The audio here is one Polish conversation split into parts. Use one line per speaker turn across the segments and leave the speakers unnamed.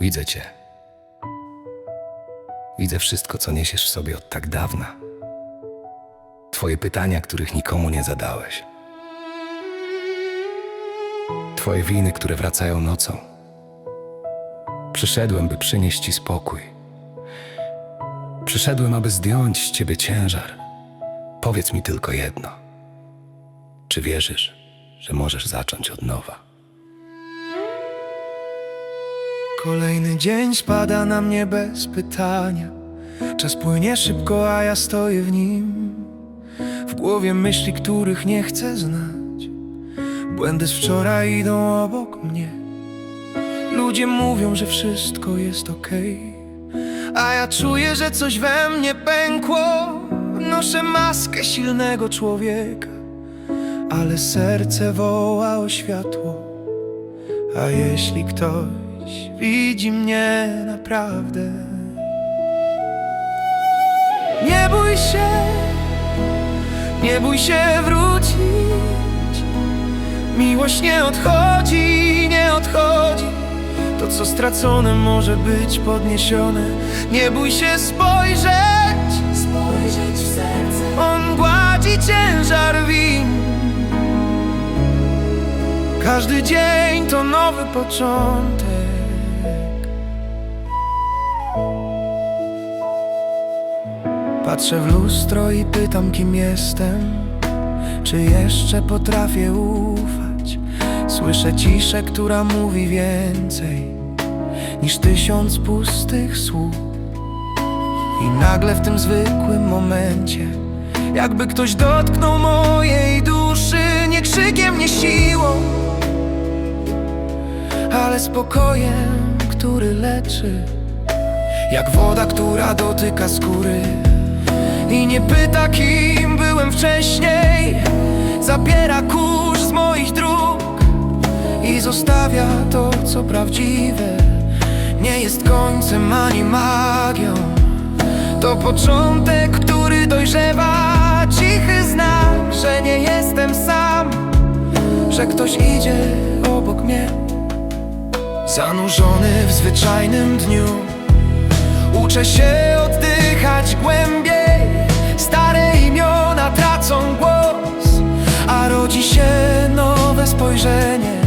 Widzę cię. Widzę wszystko, co niesiesz w sobie od tak dawna. Twoje pytania, których nikomu nie zadałeś. Twoje winy, które wracają nocą. Przyszedłem, by przynieść ci spokój. Przyszedłem, aby zdjąć z ciebie ciężar. Powiedz mi tylko jedno. Czy wierzysz, że możesz zacząć od nowa?
Kolejny dzień spada na mnie bez pytania. Czas płynie szybko, a ja stoję w nim. W głowie myśli, których nie chcę znać. Błędy z wczoraj idą obok mnie. Ludzie mówią, że wszystko jest okej. A ja czuję, że coś we mnie pękło. Noszę maskę silnego człowieka, ale serce woła o światło. A jeśli ktoś widzi mnie naprawdę, nie bój się, nie bój się wrócić. Miłość nie odchodzi, nie odchodzi. To, co stracone, może być podniesione. Nie bój się spojrzeć,
spojrzeć w serce.
on gładzi ciężar win. Każdy dzień to nowy początek. Patrzę w lustro i pytam, kim jestem. Czy jeszcze potrafię ufać? Słyszę ciszę, która mówi więcej niż tysiąc pustych słów. I nagle w tym zwykłym momencie Jakby ktoś dotknął mojej duszy Nie krzykiem, nie siłą Ale spokojem, który leczy Jak woda, która dotyka skóry I nie pyta, kim byłem wcześniej. Zabiera kurz z moich dróg I zostawia to, co prawdziwe. Nie jest końcem ani magią. To początek, który dojrzewa. Cichy znak, że nie jestem sam Że ktoś idzie obok mnie. Zanurzony w zwyczajnym dniu. Uczę się oddychać głębiej spojrzenie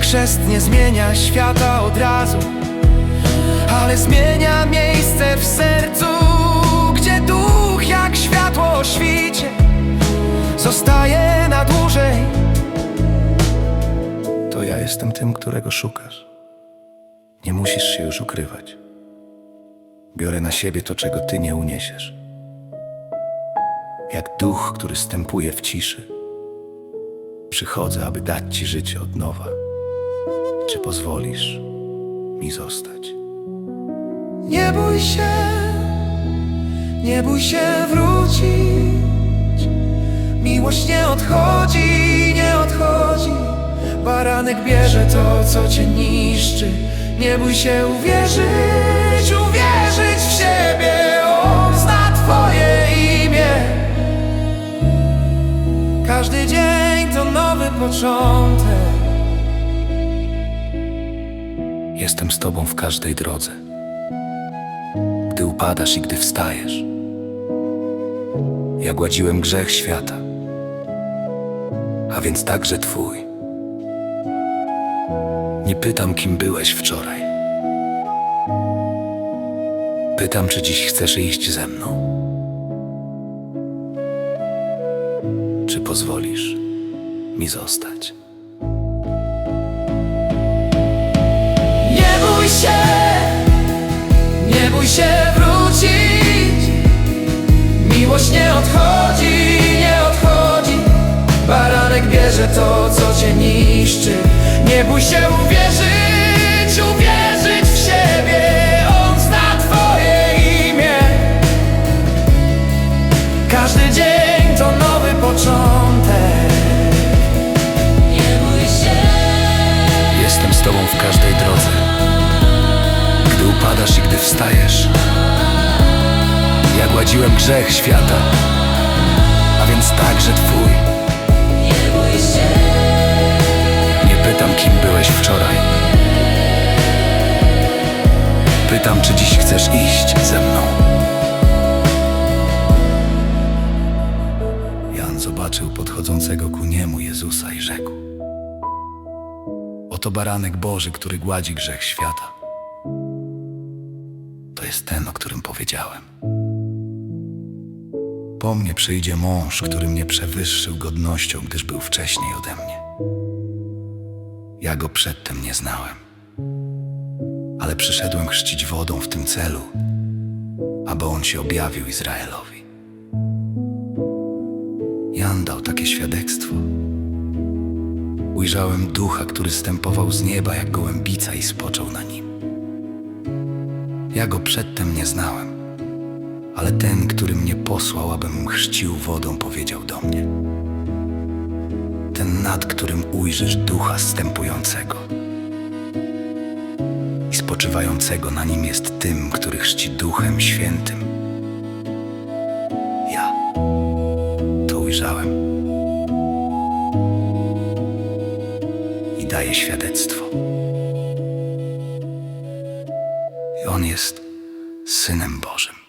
Chrzest nie zmienia świata od razu ale zmienia miejsce w sercu, gdzie duch jak światło świcie zostaje na dłużej.
To ja jestem tym, którego szukasz. Nie musisz się już ukrywać. Biorę na siebie to, czego ty nie uniesiesz. Jak duch, który stępuje w ciszy. Przychodzę, aby dać ci życie od nowa. Czy pozwolisz mi zostać?
Nie bój się, nie bój się wrócić. Miłość nie odchodzi, nie odchodzi. Baranek bierze to, co cię niszczy. Nie bój się uwierzyć, uwierzyć w siebie. Początek.
Jestem z tobą w każdej drodze. Gdy upadasz i gdy wstajesz. Ja gładziłem grzech świata, a więc także twój. Nie pytam, kim byłeś wczoraj. Pytam, czy dziś chcesz iść ze mną. Czy pozwolisz mi zostać?
Nie bój się, nie bój się wrócić. Miłość nie odchodzi, nie odchodzi. Baranek bierze to, co cię niszczy. Nie bój się uwierzyć, uwierzyć
Ja gładziłem grzech świata, a więc także twój.
nie bój się,
Nie pytam, kim byłeś wczoraj. Pytam, czy dziś chcesz iść ze mną? Jan zobaczył podchodzącego ku niemu Jezusa i rzekł: Oto baranek Boży, który gładzi grzech świata. To jest ten, o którym powiedziałem. Po mnie przyjdzie mąż, który mnie przewyższył godnością, gdyż był wcześniej ode mnie. Ja go przedtem nie znałem, ale przyszedłem chrzcić wodą w tym celu, aby on się objawił Izraelowi. Jan dał takie świadectwo. Ujrzałem ducha, który stępował z nieba jak gołębica i spoczął na nim. Ja go przedtem nie znałem, ale ten, który mnie posłał, abym chrzcił wodą, powiedział do mnie: Ten, nad którym ujrzysz ducha stępującego i spoczywającego na nim jest tym, który chrzci duchem świętym. Ja to ujrzałem i daję świadectwo. I on jest synem Bożym.